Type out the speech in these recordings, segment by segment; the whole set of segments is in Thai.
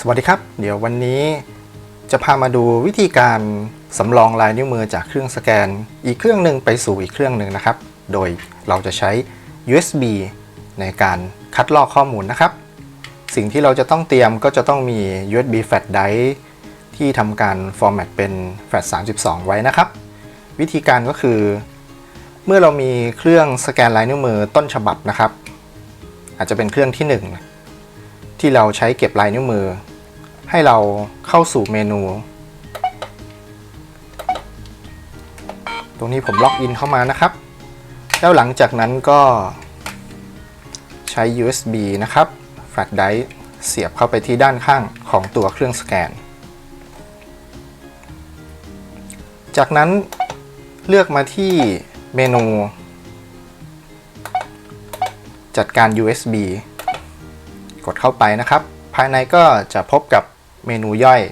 สวัสดีครับ เดี๋ยววันนี้จะพามาดูวิธีการสำรองลายนิ้วมือจากเครื่องสแกน อีกเครื่องหนึ่งไปสู่อีกเครื่องหนึ่งนะครับ โดยเราจะใช้ USB ในการคัดลอกข้อมูลนะครับ สิ่งที่เราจะต้องเตรียมก็จะต้องมี USB flash drive ที่ทำการ format เป็น flash 32 ไว้นะครับ วิธีการก็คือ เมื่อเรามีเครื่องสแกนลายนิ้วมือต้นฉบับนะครับ อาจจะเป็นเครื่องที่หนึ่งที่เราใช้เก็บลายนิ้วมือ ให้เราเข้าสู่เมนู ตรงนี้ผมล็อกอินเข้ามานะครับ แล้วหลังจากนั้นก็ใช้ USB นะครับ แฟลชไดร์เสียบเข้าไปที่ด้านข้างของตัวเครื่องสแกน จากนั้นเลือกมาที่เมนู จัดการ USB กดเข้าไปนะครับ ภายในก็จะพบกับ เมนูย่อย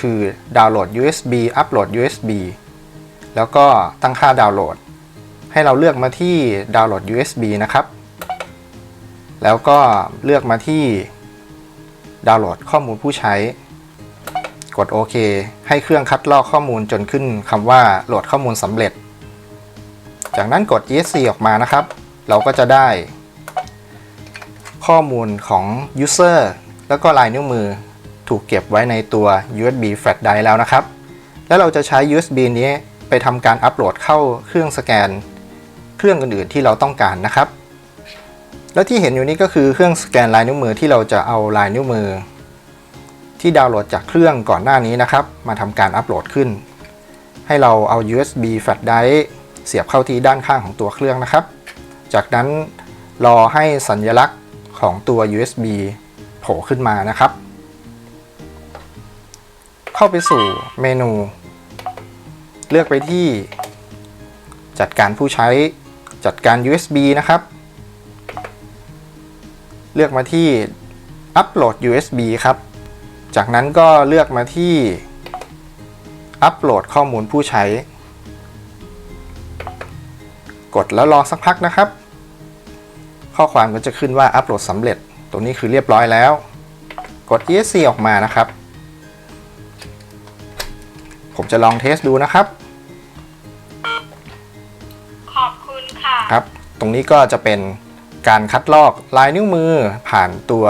คือดาวน์โหลด USB อัปโหลด USB แล้วก็ตั้งค่าดาวน์โหลด ให้เราเลือกมาที่ดาวน์โหลด USB นะครับ แล้วก็เลือกมาที่ดาวน์โหลดข้อมูลผู้ใช้ กดโอเค ให้เครื่องคัดลอกข้อมูลจนขึ้นคำว่าโหลดข้อมูลสำเร็จ จากนั้นกด ESC ออกมานะครับ เราก็จะได้ข้อมูลของ User แล้วก็ลายนิ้วมือ ถูกเก็บไว้ในตัว USB flash drive แล้วนะครับ แล้วเราจะใช้ USB นี้ไปทำการอัปโหลดเข้าเครื่องสแกน เครื่องอื่นๆที่เราต้องการนะครับ แล้วที่เห็นอยู่นี้ก็คือเครื่องสแกนลายนิ้วมือที่เราจะเอาลายนิ้วมือ ที่ดาวน์โหลดจากเครื่องก่อนหน้านี้นะครับ มาทำการอัปโหลดขึ้น ให้เราเอา USB flash drive เสียบเข้าที่ด้านข้างของตัวเครื่องนะครับ จากนั้นรอให้สัญลักษณ์ของตัว USB โผล่ขึ้นมานะครับ เข้าไปสู่เมนู เลือกไปที่ จัดการผู้ใช้จัดการ USB นะครับ เลือกมาที่อัปโหลด USB ครับ จากนั้นก็เลือกมาที่ อัปโหลดข้อมูลผู้ใช้ กดแล้วรอสักพักนะครับ ข้อความก็จะขึ้นว่าอัปโหลดสำเร็จ ตรงนี้คือเรียบร้อยแล้ว กด ESC ออกมานะครับ ผมจะลองเทสดูนะครับ ขอบคุณค่ะ ครับ ตรงนี้ก็จะเป็นการคัดลอกลายนิ้วมือผ่านตัว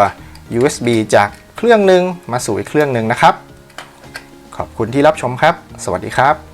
USB จากเครื่องหนึ่งมาสู่อีกเครื่องหนึ่งนะครับ ขอบคุณที่รับชมครับ สวัสดีครับ